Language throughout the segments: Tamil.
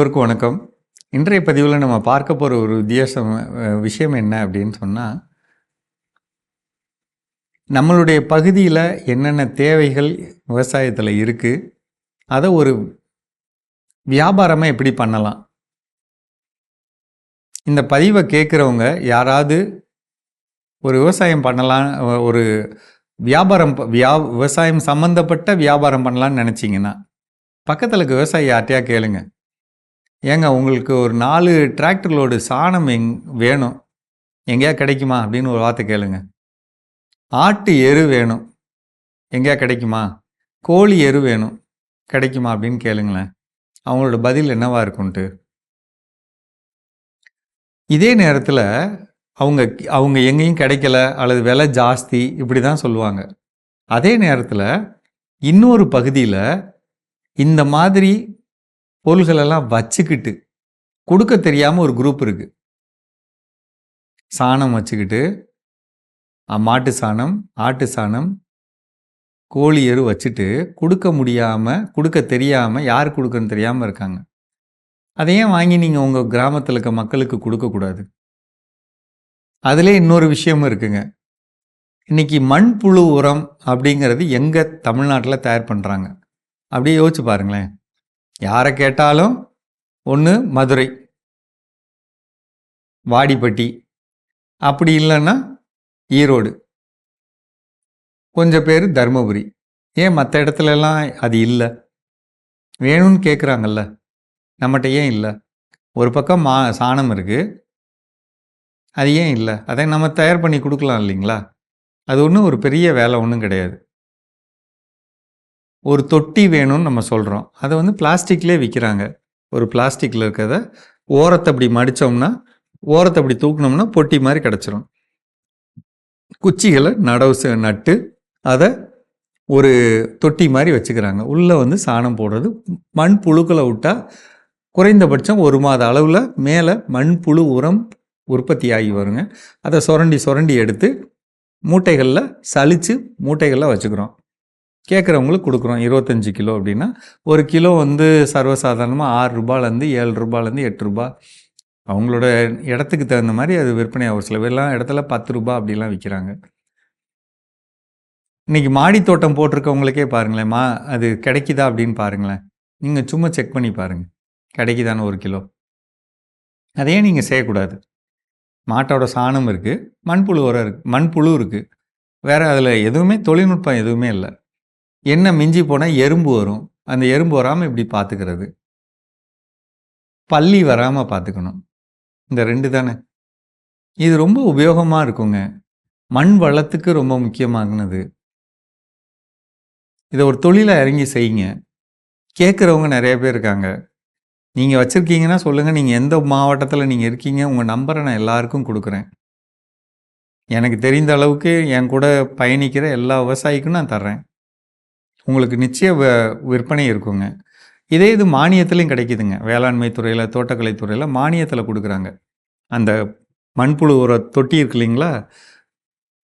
அனைவருக்கும் வணக்கம். இன்றைய பதிவில் நம்ம பார்க்க போகிற ஒரு வித்தியாசம் விஷயம் என்ன அப்படின்னு சொன்னால் நம்மளுடைய பகுதியில் என்னென்ன தேவைகள் விவசாயத்தில் இருக்குது அதை ஒரு வியாபாரமாக எப்படி பண்ணலாம்? இந்த பதிவை கேட்குறவங்க யாராவது ஒரு விவசாயம் பண்ணலாம் ஒரு வியாபாரம் ப- வியா விவசாயம் சம்மந்தப்பட்ட வியாபாரம் பண்ணலான்னு நினச்சிங்கன்னா பக்கத்தில் இருக்க விவசாயி யார்ட்டையா கேளுங்க. ஏங்க உங்களுக்கு ஒரு நாலு டிராக்டர் லோடு சாணம் எங் வேணும். எங்கேயா கிடைக்குமா? அப்படின்னு ஒரு வார்த்தை கேளுங்க. ஆட்டு எரு வேணும். எங்கேயா கிடைக்குமா? கோழி எரு வேணும். கிடைக்குமா? அப்படின்னு கேளுங்களேன். அவங்களோட பதில் என்னவா இருக்கும்ட்டு இதே நேரத்தில் அவங்க அவங்க எங்கேயும் கிடைக்கல அல்லது விலை ஜாஸ்தி இப்படி தான் சொல்லுவாங்க. அதே நேரத்தில் இன்னொரு பகுதியில் இந்த மாதிரி பொருள்களெல்லாம் வச்சுக்கிட்டு கொடுக்க தெரியாமல் ஒரு குரூப் இருக்குது சாணம் வச்சுக்கிட்டு மாட்டு சாணம் ஆட்டு சாணம் கோழி எரு வச்சுட்டு கொடுக்க முடியாமல் கொடுக்க தெரியாமல் யார் கொடுக்கன்னு தெரியாமல் இருக்காங்க. அதை ஏன் வாங்கி நீங்கள் உங்கள் கிராமத்தில் இருக்க மக்களுக்கு கொடுக்கக்கூடாது அதிலே இன்னொரு விஷயமும் இருக்குங்க. இன்னைக்கு மண்புழு உரம் அப்படிங்கிறது எங்கே தமிழ்நாட்டில் தயார் பண்ணுறாங்க அப்படியே யோசிச்சு பாருங்களேன். யாரை கேட்டாலும் ஒன்று மதுரை. வாடிப்பட்டி. அப்படி இல்லைன்னா ஈரோடு. கொஞ்சம் பேர் தருமபுரி. ஏன் மற்ற இடத்துலலாம் அது இல்லை? வேணும்னு கேட்குறாங்கல்ல நம்மகிட்ட ஏன் இல்லை? ஒரு பக்கம் மா சாணம் இருக்குது அது ஏன் இல்லை? அதை நம்ம தயார் பண்ணி கொடுக்கலாம் இல்லைங்களா? அது ஒன்றும் ஒரு பெரிய வேலை ஒன்றும் கிடையாது. ஒரு தொட்டி வேணும்னு நம்ம சொல்கிறோம் அதை வந்து பிளாஸ்டிக்லேயே விற்கிறாங்க ஒரு பிளாஸ்டிக்கில் இருக்கிறத ஓரத்தை அப்படி மடித்தோம்னா ஓரத்தை அப்படி தூக்குனோம்னா பொட்டி மாதிரி கிடச்சிரும். குச்சிகளை நடவு செ- நட்டு அதை ஒரு தொட்டி மாதிரி வச்சுக்கிறாங்க. உள்ளே வந்து சாணம் போடுறது. மண் புழுக்களை விட்டால் குறைந்தபட்சம் ஒரு மாத அளவில் மேலே மண்புழு உரம் உற்பத்தி ஆகி வருங்க. அதை சுரண்டி சுரண்டி எடுத்து மூட்டைகளில் சலித்து மூட்டைகளில் வச்சுக்கிறோம். கேட்குறவங்களுக்கு கொடுக்குறோம். இருபத்தஞ்சி கிலோ அப்படின்னா ஒரு கிலோ வந்து சர்வசாதாரணமாக ஆறு ரூபாலேருந்து ஏழு ரூபாலேருந்து எட்டு ரூபா. அவங்களோட இடத்துக்கு தகுந்த மாதிரி அது விற்பனை ஆகும் சில பேர்லாம் இடத்துல பத்து ரூபா அப்படிலாம் விற்கிறாங்க இன்னைக்கு மாடி தோட்டம் போட்டிருக்கவங்களுக்கே பாருங்களேன் மா அது கிடைக்குதா அப்படின்னு பாருங்களேன். நீங்கள் சும்மா செக் பண்ணி பாருங்கள் கிடைக்குதான்னு ஒரு கிலோ. அதையே நீங்கள் செய்யக்கூடாது. மாட்டோட சாணம் இருக்குது மண்புழு உரம் இருக்குது மண்புழு இருக்குது வேறு அதில் எதுவுமே தொழில்நுட்பம் எதுவுமே இல்லை. என்ன மிஞ்சி போனால் எறும்பு வரும். அந்த எறும்பு வராமல் இப்படி பார்த்துக்கிறது பள்ளி வராமல் பார்த்துக்கணும் இந்த ரெண்டு தானே. இது ரொம்ப உபயோகமாக இருக்குங்க. மண் வளத்துக்கு ரொம்ப முக்கியமானது இதை ஒரு தொழிலை இறங்கி செய்யுங்க. கேட்குறவங்க நிறைய பேர் இருக்காங்க. நீங்கள் வச்சுருக்கீங்கன்னா சொல்லுங்கள் நீங்கள் எந்த மாவட்டத்தில் நீங்கள் இருக்கீங்க? உங்கள் நம்பரை நான் எல்லாருக்கும் கொடுக்குறேன். எனக்கு தெரிந்த அளவுக்கு என் கூட பயணிக்கிற எல்லா விவசாயிக்கும் நான் தர்றேன். உங்களுக்கு நிச்சய வ- விற்பனை இருக்குங்க. இதே இது மானியத்துலேயும் கிடைக்குதுங்க. வேளாண்மை துறையில் தோட்டக்கலை துறையில் மானியத்தில் கொடுக்குறாங்க. அந்த மண்புழு உர தொட்டி இருக்கு இல்லைங்களா?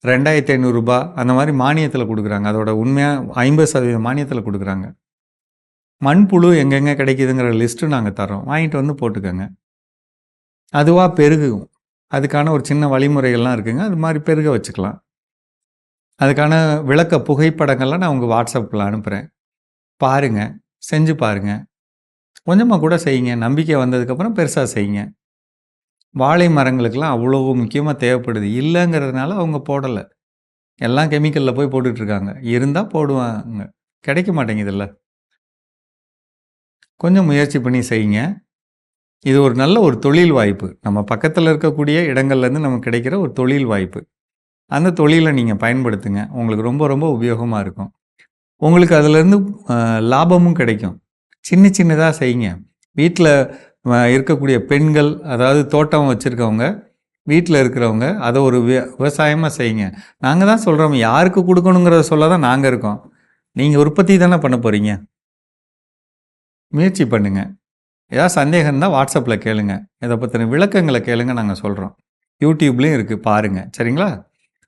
ரெண்டாயிரத்தி ஐநூறுரூபா அந்த மாதிரி மானியத்தில் கொடுக்குறாங்க. அதோட உண்மையாக ஐம்பது சதவீதம் மானியத்தில் கொடுக்குறாங்க. மண்புழு எங்கெங்கே கிடைக்குதுங்கிற லிஸ்ட்டு நாங்கள் தரோம் வாங்கிட்டு வந்து போட்டுக்கோங்க. அதுவாக பெருகும். அதுக்கான ஒரு சின்ன வழிமுறைகள்லாம் இருக்குங்க. அது மாதிரி பெருக வச்சுக்கலாம். அதுக்கான விளக்க புகைப்படங்கள்லாம் நான் உங்கள் வாட்ஸ்அப்பில் அனுப்புகிறேன் பாருங்கள் செஞ்சு பாருங்கள் கொஞ்சமாக கூட செய்யுங்க. நம்பிக்கை வந்ததுக்கப்புறம் பெருசாக செய்யுங்க. வாழை மரங்களுக்கெல்லாம் அவ்வளோ முக்கியமாக தேவைப்படுது. இல்லைங்கிறதுனால அவங்க போடலை. எல்லாம் கெமிக்கலில் போய் போட்டுட்ருக்காங்க. இருந்தால் போடுவாங்க. கிடைக்க மாட்டேங்குதுல்ல. கொஞ்சம் முயற்சி பண்ணி செய்யுங்க. இது ஒரு நல்ல ஒரு தொழில் வாய்ப்பு. நம்ம பக்கத்தில் இருக்கக்கூடிய இடங்கள்லேருந்து நமக்கு கிடைக்கிற ஒரு தொழில் வாய்ப்பு. அந்த தொழிலை நீங்கள் பயன்படுத்துங்க. உங்களுக்கு ரொம்ப ரொம்ப உபயோகமாக இருக்கும். உங்களுக்கு அதுலேருந்து லாபமும் கிடைக்கும். சின்ன சின்னதாக செய்யுங்க. வீட்டில் இருக்கக்கூடிய பெண்கள் அதாவது தோட்டம் வச்சுருக்கவங்க வீட்டில் இருக்கிறவங்க அதை ஒரு விவ விவசாயமாக செய்யுங்க. நாங்கள் தான் சொல்கிறோம் யாருக்கு கொடுக்கணுங்கிறத சொல்ல தான் நாங்கள் இருக்கோம். நீங்கள் உற்பத்தி தானே பண்ண போகிறீங்க முயற்சி பண்ணுங்க. ஏதாவது சந்தேகம் தான் வாட்ஸ்அப்பில் கேளுங்க. இதை பற்றின விளக்கங்களை கேளுங்க நாங்கள் சொல்கிறோம் யூடியூப்லேயும் இருக்குது பாருங்கள் சரிங்களா?